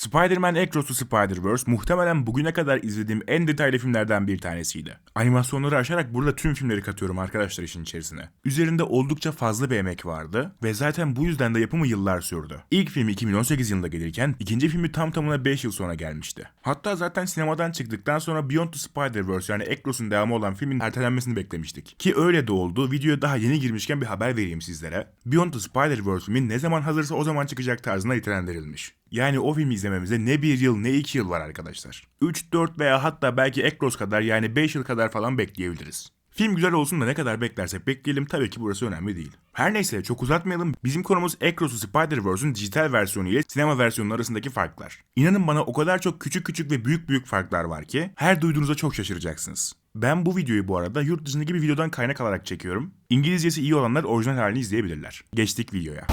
Spider-Man Across the Spider-Verse muhtemelen bugüne kadar izlediğim en detaylı filmlerden bir tanesiydi. Animasyonları aşarak burada tüm filmleri katıyorum arkadaşlar işin içerisine. Üzerinde oldukça fazla bir emek vardı ve zaten bu yüzden de yapımı yıllar sürdü. İlk filmi 2018 yılında gelirken ikinci filmi tam tamına 5 yıl sonra gelmişti. Hatta zaten sinemadan çıktıktan sonra Beyond the Spider-Verse yani Across'un devamı olan filmin ertelenmesini beklemiştik. Ki öyle de oldu. Videoya daha yeni girmişken bir haber vereyim sizlere. Beyond the Spider-Verse filmi ne zaman hazırsa o zaman çıkacak tarzına nitelendirilmiş. Yani o filmi izlememize ne bir yıl ne iki yıl var arkadaşlar. 3, 4 veya hatta belki Ekros kadar yani 5 yıl kadar falan bekleyebiliriz. Film güzel olsun da ne kadar beklersek bekleyelim tabii ki burası önemli değil. Her neyse çok uzatmayalım. Bizim konumuz Across Spider-Verse'ün dijital versiyonu ile sinema versiyonu arasındaki farklar. İnanın bana o kadar çok küçük küçük ve büyük büyük farklar var ki her duyduğunuzda çok şaşıracaksınız. Ben bu videoyu bu arada yurt dışındaki bir videodan kaynak alarak çekiyorum. İngilizcesi iyi olanlar orijinal halini izleyebilirler. Geçtik videoya.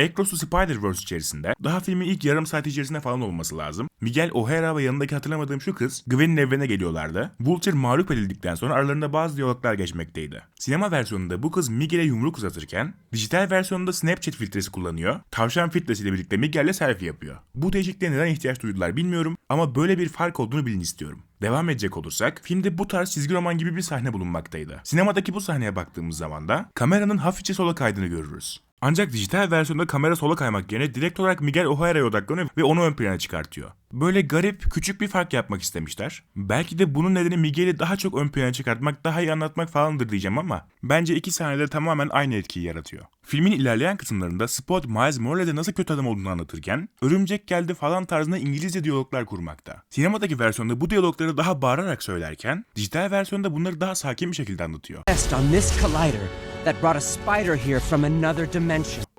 Across the Spider-Verse içerisinde daha filmin ilk yarım saat içerisinde falan olması lazım. Miguel O'Hara ve yanındaki hatırlamadığım şu kız Gwen'in evine geliyorlardı. Vulture mağlup edildikten sonra aralarında bazı diyaloglar geçmekteydi. Sinema versiyonunda bu kız Miguel'e yumruk uzatırken dijital versiyonunda Snapchat filtresi kullanıyor. Tavşan filtresiyle birlikte Miguel'le selfie yapıyor. Bu değişikliğe neden ihtiyaç duydular bilmiyorum ama böyle bir fark olduğunu bilin istiyorum. Devam edecek olursak, filmde bu tarz çizgi roman gibi bir sahne bulunmaktaydı. Sinemadaki bu sahneye baktığımız zaman da kameranın hafifçe sola kaydığını görürüz. Ancak dijital versiyonda kamera sola kaymak yerine direkt olarak Miguel O'Hara'ya odaklanıyor ve onu ön plana çıkartıyor. Böyle garip, küçük bir fark yapmak istemişler. Belki de bunun nedeni Miguel'i daha çok ön plana çıkartmak, daha iyi anlatmak falandır diyeceğim ama bence iki sahnede tamamen aynı etkiyi yaratıyor. Filmin ilerleyen kısımlarında Spot Miles Morales'e nasıl kötü adam olduğunu anlatırken, örümcek geldi falan tarzında İngilizce diyaloglar kurmakta. Sinemadaki versiyonda bu diyalogları daha bağırarak söylerken, dijital versiyonda bunları daha sakin bir şekilde anlatıyor.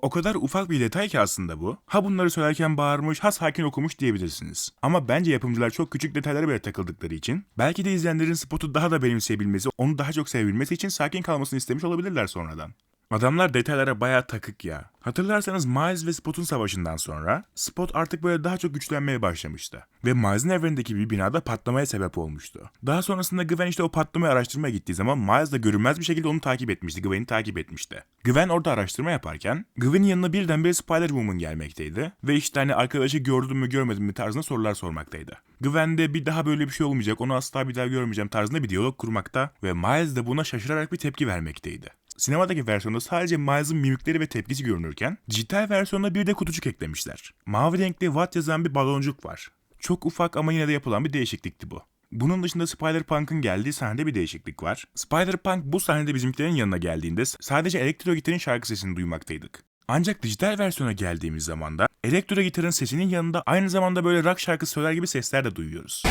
O kadar ufak bir detay ki aslında bu. Ha bunları söylerken bağırmış, ha sakin okumuş diyebilirsiniz. Ama bence yapımcılar çok küçük detaylara bile takıldıkları için belki de izleyenlerin spotu daha da benimseyebilmesi, onu daha çok sevebilmesi için sakin kalmasını istemiş olabilirler sonradan. Adamlar detaylara bayağı takık ya. Hatırlarsanız Miles ve Spot'un savaşından sonra Spot artık böyle daha çok güçlenmeye başlamıştı. Ve Miles'in evrenindeki bir binada patlamaya sebep olmuştu. Daha sonrasında Gwen işte o patlamayı araştırmaya gittiği zaman Miles de görünmez bir şekilde onu takip etmişti. Gwen'i takip etmişti. Gwen orada araştırma yaparken Gwen'in yanına birdenbire Spider-Woman gelmekteydi. Ve işte hani arkadaşı gördüm mü görmedim mi tarzında sorular sormaktaydı. Gwen de bir daha böyle bir şey olmayacak onu asla bir daha görmeyeceğim tarzında bir diyalog kurmakta ve Miles de buna şaşırarak bir tepki vermekteydi. Sinemadaki versiyonda sadece Miles'ın mimikleri ve tepkisi görünürken dijital versiyonda bir de kutucuk eklemişler. Mavi renkli Watt yazan bir baloncuk var. Çok ufak ama yine de yapılan bir değişiklikti bu. Bunun dışında Spider-Punk'ın geldiği sahnede bir değişiklik var. Spider-Punk bu sahnede bizimkilerin yanına geldiğinde sadece elektro gitarın şarkı sesini duymaktaydık. Ancak dijital versiyona geldiğimiz zaman da elektro gitarın sesinin yanında aynı zamanda böyle rock şarkısı söyler gibi sesler de duyuyoruz.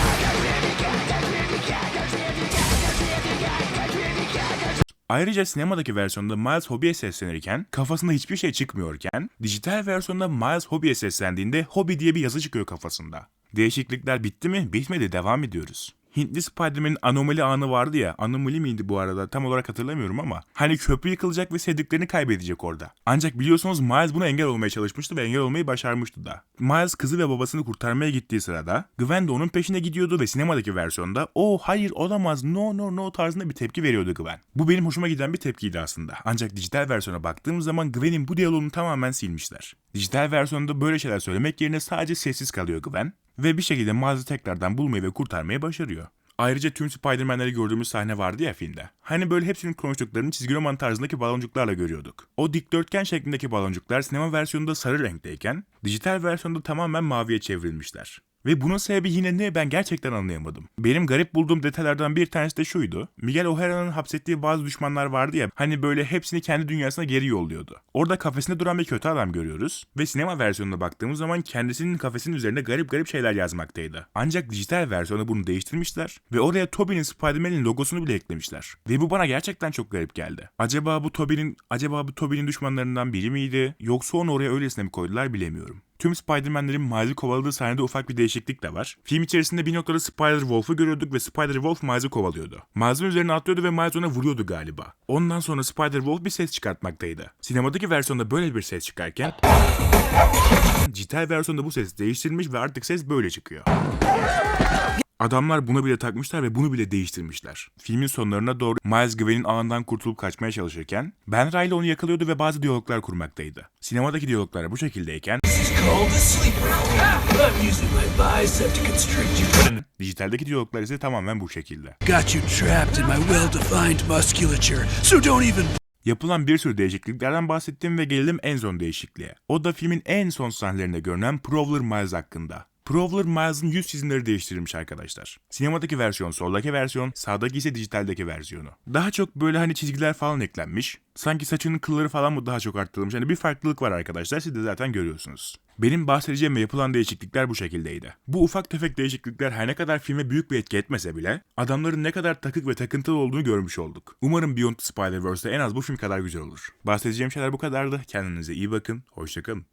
Ayrıca sinemadaki versiyonda Miles Hobby'e seslenirken kafasında hiçbir şey çıkmıyorken dijital versiyonda Miles Hobby'e seslendiğinde Hobby diye bir yazı çıkıyor kafasında. Değişiklikler bitti mi? Bitmedi devam ediyoruz. Hintli Spider-Man'in anomali anı vardı ya. Anomali miydi bu arada? Tam olarak hatırlamıyorum ama. Hani köprü yıkılacak ve sevdiklerini kaybedecek orada. Ancak biliyorsunuz Miles buna engel olmaya çalışmıştı ve engel olmayı başarmıştı da. Miles kızı ve babasını kurtarmaya gittiği sırada Gwen de onun peşine gidiyordu ve sinemadaki versiyonda o hayır olamaz no no no tarzında bir tepki veriyordu Gwen. Bu benim hoşuma giden bir tepkiydi aslında. Ancak dijital versiyona baktığımız zaman Gwen'in bu diyaloğunu tamamen silmişler. Dijital versiyonda böyle şeyler söylemek yerine sadece sessiz kalıyor Gwen ve bir şekilde Miles'ı tekrardan bulmayı ve kurtarmayı başarıyor. Ayrıca tüm Spider-Man'leri gördüğümüz sahne vardı ya filmde. Hani böyle hepsinin konuştuklarını çizgi roman tarzındaki baloncuklarla görüyorduk. O dikdörtgen şeklindeki baloncuklar sinema versiyonunda sarı renkteyken, dijital versiyonda tamamen maviye çevrilmişler. Ve bunun sebebi yine ne ben gerçekten anlayamadım. Benim garip bulduğum detaylardan bir tanesi de şuydu. Miguel O'Hara'nın hapsettiği bazı düşmanlar vardı ya hani böyle hepsini kendi dünyasına geri yolluyordu. Orada kafesinde duran bir kötü adam görüyoruz ve sinema versiyonuna baktığımız zaman kendisinin kafesinin üzerinde garip garip şeyler yazmaktaydı. Ancak dijital versiyonda bunu değiştirmişler ve oraya Tobey'nin Spider-Man'in logosunu bile eklemişler. Ve bu bana gerçekten çok garip geldi. Acaba bu Tobey'nin acaba bu Tobey'nin düşmanlarından biri miydi yoksa onu oraya öylesine mi koydular bilemiyorum. Tüm Spider-Man'lerin Miles'ı kovaladığı sahnede ufak bir değişiklik de var. Film içerisinde bir noktada Spider-Wolf'u görüyorduk ve Spider-Wolf Miles'ı kovalıyordu. Miles'ın üzerine atlıyordu ve Miles ona vuruyordu galiba. Ondan sonra Spider-Wolf bir ses çıkartmaktaydı. Sinemadaki versiyonda böyle bir ses çıkarken dijital versiyonda bu ses değiştirilmiş ve artık ses böyle çıkıyor. Adamlar buna bile takmışlar ve bunu bile değiştirmişler. Filmin sonlarına doğru Miles Gwen'in ağından kurtulup kaçmaya çalışırken Ben Riley onu yakalıyordu ve bazı diyaloglar kurmaktaydı. Sinemadaki diyaloglar bu şekildeyken dijitaldeki diyaloglar ise tamamen bu şekilde. Got you trapped in my well-defined musculature, so don't even Yapılan bir sürü değişikliklerden bahsettim ve gelelim en son değişikliğe. O da filmin en son sahnelerinde görünen Prowler Miles hakkında. Prowler Miles'ın yüz çizimleri değiştirilmiş arkadaşlar. Sinemadaki versiyon soldaki versiyon, sağdaki ise dijitaldeki versiyonu. Daha çok böyle hani çizgiler falan eklenmiş. Sanki saçının kılları falan mı daha çok arttırılmış. Hani bir farklılık var arkadaşlar siz de zaten görüyorsunuz. Benim bahsedeceğim ve yapılan değişiklikler bu şekildeydi. Bu ufak tefek değişiklikler her ne kadar filme büyük bir etki etmese bile adamların ne kadar takık ve takıntılı olduğunu görmüş olduk. Umarım Beyond Spider-Verse'de en az bu film kadar güzel olur. Bahsedeceğim şeyler bu kadardı. Kendinize iyi bakın. Hoşçakalın.